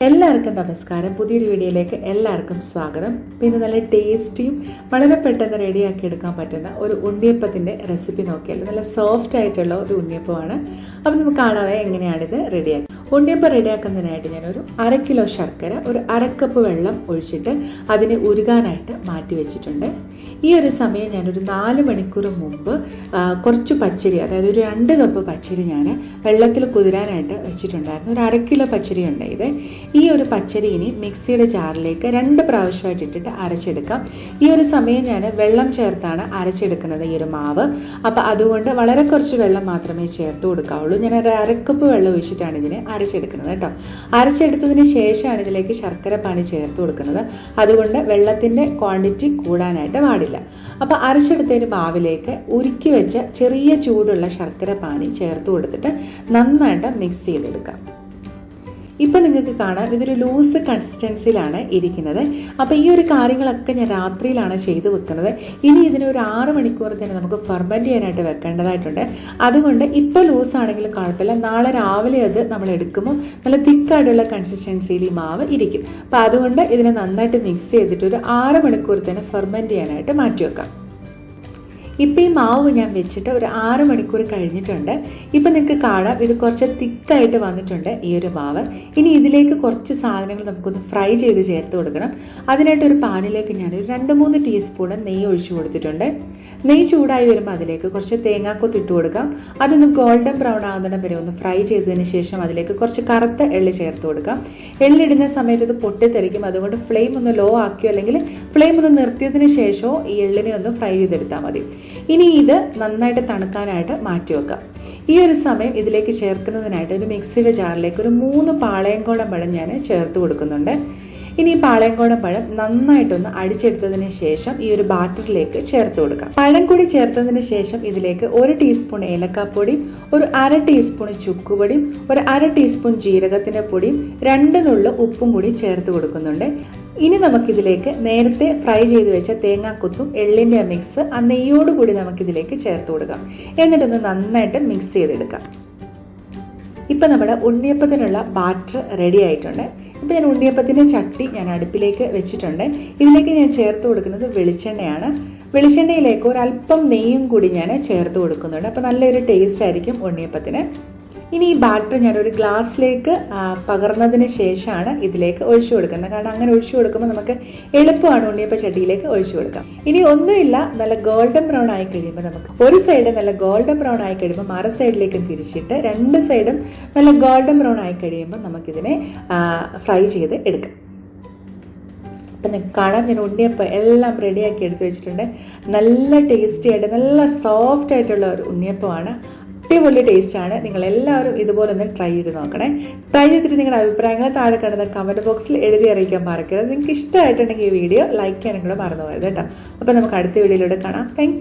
എല്ലാവർക്കും നമസ്കാരം. പുതിയൊരു വീഡിയോയിലേക്ക് എല്ലാവർക്കും സ്വാഗതം. പിന്നെ നല്ല ടേസ്റ്റിയും വളരെ പെട്ടെന്ന് റെഡിയാക്കി എടുക്കാൻ പറ്റുന്ന ഒരു ഉണ്ണിയപ്പത്തിന്റെ റെസിപ്പി നോക്കിയാൽ നല്ല സോഫ്റ്റ് ആയിട്ടുള്ള ഒരു ഉണ്ണിയപ്പമാണ്. അപ്പം നമുക്ക് കാണാവേ എങ്ങനെയാണിത് റെഡിയാക്കുക ഉണ്ണിയപ്പം റെഡിയാക്കുന്നതിനായിട്ട് ഞാനൊരു അര കിലോ ശർക്കര ഒരു അരക്കപ്പ് വെള്ളം ഒഴിച്ചിട്ട് അതിനെ ഉരുകാനായിട്ട് മാറ്റി വെച്ചിട്ടുണ്ട്. ഈ ഒരു സമയം ഞാനൊരു നാല് മണിക്കൂർ മുമ്പ് കുറച്ച് പച്ചരി അതായത് ഒരു രണ്ട് കപ്പ് പച്ചരി ഞാൻ വെള്ളത്തിൽ കുതിരാനായിട്ട് വെച്ചിട്ടുണ്ടായിരുന്നു. ഒരു അര കിലോ പച്ചരി ഉണ്ട് ഇത് ഈ ഒരു പച്ചരി ഇനി മിക്സിയുടെ ജാറിലേക്ക് രണ്ട് പ്രാവശ്യമായിട്ട് ഇട്ടിട്ട് അരച്ചെടുക്കാം. ഈ ഒരു സമയം ഞാൻ വെള്ളം ചേർത്താണ് അരച്ചെടുക്കുന്നത് ഈ ഒരു മാവ്. അപ്പോൾ അതുകൊണ്ട് വളരെ കുറച്ച് വെള്ളം മാത്രമേ ചേർത്ത് കൊടുക്കാവുള്ളൂ. ഞാൻ ഒരു അരക്കപ്പ് വെള്ളം ഒഴിച്ചിട്ടാണ് ഇതിനെ അരച്ചെടുക്കുന്നത് കേട്ടോ. അരച്ചെടുത്തതിന് ശേഷമാണ് ഇതിലേക്ക് ശർക്കര പാനി ചേർത്ത് കൊടുക്കുന്നത്. അതുകൊണ്ട് വെള്ളത്തിന്റെ ക്വാണ്ടിറ്റി കൂടാനായിട്ട് പാടില്ല. അപ്പോൾ അരച്ചെടുത്തതിന് മാവിലേക്ക് ഉരുക്കി വെച്ച ചെറിയ ചൂടുള്ള ശർക്കര പാനി ചേർത്ത് കൊടുത്തിട്ട് നന്നായിട്ട് മിക്സ് ചെയ്തെടുക്കാം. ഇപ്പം നിങ്ങൾക്ക് കാണാം ഇതൊരു ലൂസ് കൺസിസ്റ്റൻസിയിലാണ് ഇരിക്കുന്നത്. അപ്പോൾ ഈ ഒരു കാര്യങ്ങളൊക്കെ ഞാൻ രാത്രിയിലാണ് ചെയ്തു വെക്കുന്നത്. ഇനി ഇതിന് ഒരു ആറ് മണിക്കൂർ തന്നെ നമുക്ക് ഫെർമെന്റ് ചെയ്യാനായിട്ട് വെക്കേണ്ടതായിട്ടുണ്ട്. അതുകൊണ്ട് ഇപ്പോൾ ലൂസ് ആണെങ്കിലും കുഴപ്പമില്ല. നാളെ രാവിലെ അത് നമ്മൾ എടുക്കുമ്പോൾ നല്ല തിക്കായിട്ടുള്ള കൺസിസ്റ്റൻസിയിൽ ഈ മാവ് ഇരിക്കും. അപ്പോൾ അതുകൊണ്ട് ഇതിനെ നന്നായിട്ട് മിക്സ് ചെയ്തിട്ട് ഒരു ആറ് മണിക്കൂർ തന്നെ ഫെർമെന്റ് ചെയ്യാനായിട്ട് മാറ്റി വെക്കാം. ഇപ്പം ഈ മാവ് ഞാൻ വെച്ചിട്ട് ഒരു ആറ് മണിക്കൂർ കഴിഞ്ഞിട്ടുണ്ട്. ഇപ്പം നിങ്ങൾക്ക് കാണാം. ഇത് കുറച്ച് തിക്കായിട്ട് വന്നിട്ടുണ്ട് ഈ ഒരു മാവ്. ഇനി ഇതിലേക്ക് കുറച്ച് സാധനങ്ങൾ നമുക്കൊന്ന് ഫ്രൈ ചെയ്ത് ചേർത്ത് കൊടുക്കണം. അതിനായിട്ട് ഒരു പാനിലേക്ക് ഞാൻ ഒരു രണ്ട് മൂന്ന് ടീസ്പൂൺ നെയ്യ് ഒഴിച്ചു കൊടുത്തിട്ടുണ്ട്. നെയ്യ് ചൂടായി വരുമ്പോൾ അതിലേക്ക് കുറച്ച് തേങ്ങാക്കൊത്ത് ഇട്ട് കൊടുക്കാം. അതൊന്ന് ഗോൾഡൻ ബ്രൗൺ ആകുന്നിടം വരെ ഒന്ന് ഫ്രൈ ചെയ്തതിന് ശേഷം അതിലേക്ക് കുറച്ച് കറുത്ത എള്ള് ചേർത്ത് കൊടുക്കാം. എള്ളിടുന്ന സമയത്ത് ഇത് പൊട്ടിത്തെറിക്കും. അതുകൊണ്ട് ഫ്ലെയിം ഒന്ന് ലോ ആക്കിയോ അല്ലെങ്കിൽ ഫ്ലെയിം ഒന്ന് നിർത്തിയതിന് ശേഷമോ ഈ എള്ളിനെ ഒന്ന് ഫ്രൈ ചെയ്തെടുത്താൽ മതി. ഇനി ഇത് നന്നായിട്ട് തണുക്കാനായിട്ട് മാറ്റി വെക്കാം ഈ ഒരു സമയം ഇതിലേക്ക് ചേർക്കുന്നതിനായിട്ട് ഒരു മിക്സിയുടെ ജാറിലേക്ക് ഒരു മൂന്ന് പാളയംകോടൻ പഴം ഞാൻ ചേർത്ത് കൊടുക്കുന്നുണ്ട്. ഇനി ഈ പാളയംകോടൻ പഴം നന്നായിട്ടൊന്ന് അടിച്ചെടുത്തതിന് ശേഷം ഈ ഒരു ബാറ്ററിലേക്ക് ചേർത്ത് കൊടുക്കാം. പഴം കൂടി ചേർത്തതിന് ശേഷം ഇതിലേക്ക് ഒരു ടീസ്പൂൺ ഏലക്കാപ്പൊടി ഒരു അര ടീസ്പൂൺ ചുക്കുപൊടിയും ഒരു അര ടീസ്പൂൺ ജീരകത്തിന്റെ പൊടിയും രണ്ട് നുള്ളു ഉപ്പും കൂടി ചേർത്ത് കൊടുക്കുന്നുണ്ട്. ഇനി നമുക്കിതിലേക്ക് നേരത്തെ ഫ്രൈ ചെയ്ത് വെച്ച തേങ്ങാക്കൊത്തും എള്ളിന്റെ മിക്സ് ആ നെയ്യോടുകൂടി നമുക്കിതിലേക്ക് ചേർത്ത് കൊടുക്കാം. എന്നിട്ടൊന്ന് നന്നായിട്ട് മിക്സ് ചെയ്തെടുക്കാം. ഇപ്പം നമ്മുടെ ഉണ്ണിയപ്പത്തിനുള്ള ബാറ്റർ റെഡി ആയിട്ടുണ്ട്. ഇപ്പം ഞാൻ ഉണ്ണിയപ്പത്തിന്റെ ചട്ടി ഞാൻ അടുപ്പിലേക്ക് വെച്ചിട്ടുണ്ട്. ഇതിലേക്ക് ഞാൻ ചേർത്ത് കൊടുക്കുന്നത് വെളിച്ചെണ്ണയാണ്. വെളിച്ചെണ്ണയിലേക്ക് ഒരല്പം നെയ്യും കൂടി ഞാൻ ചേർത്ത് കൊടുക്കുന്നുണ്ട്. അപ്പോൾ നല്ലൊരു ടേസ്റ്റ് ആയിരിക്കും ഉണ്ണിയപ്പത്തിന്. ഇനി ഈ ബാറ്റർ ഒരു ഗ്ലാസ്സിലേക്ക് പകർന്നതിന് ശേഷമാണ് ഇതിലേക്ക് ഒഴിച്ചു കൊടുക്കുന്നത്. കാരണം അങ്ങനെ ഒഴിച്ചു കൊടുക്കുമ്പോൾ നമുക്ക് എളുപ്പമാണ് ഉണ്ണിയപ്പ ചട്ടിയിലേക്ക് ഒഴിച്ചു കൊടുക്കാം. ഇനി ഒന്നുമില്ല നല്ല ഗോൾഡൻ ബ്രൗൺ ആയി കഴിയുമ്പോൾ നമുക്ക് ഒരു സൈഡ് നല്ല ഗോൾഡൻ ബ്രൗൺ ആയി കഴിയുമ്പോൾ മറ സൈഡിലേക്ക് തിരിച്ചിട്ട് രണ്ട് സൈഡും നല്ല ഗോൾഡൻ ബ്രൗൺ ആയി കഴിയുമ്പോൾ നമുക്കിതിനെ ഫ്രൈ ചെയ്ത് എടുക്കാം. അപ്പം കാണാൻ ഞാൻ ഉണ്ണിയപ്പം എല്ലാം റെഡിയാക്കി എടുത്തു വെച്ചിട്ടുണ്ട്. നല്ല ടേസ്റ്റി ആയിട്ട് നല്ല സോഫ്റ്റ് ആയിട്ടുള്ള ഒരു ഉണ്ണിയപ്പമാണ് അടിപൊളി ആണ്. നിങ്ങൾ എല്ലാവരും ഇതുപോലെ ഒന്ന് ട്രൈ ചെയ്ത് നോക്കണേ. ട്രൈ ചെയ്തിട്ട് നിങ്ങളുടെ അഭിപ്രായങ്ങൾ താഴെ കിടന്ന കമന്റ് ബോക്സിൽ എഴുതി അറിയിക്കാൻ മറക്കരുത്. നിങ്ങൾക്ക് ഇഷ്ടമായിട്ടുണ്ടെങ്കിൽ ഈ വീഡിയോ ലൈക്ക് ചെയ്യാനും കൂടെ മറന്നു പോയത് കേട്ടോ. അപ്പോൾ നമുക്ക് അടുത്ത വീഡിയോയിലൂടെ കാണാം. താങ്ക്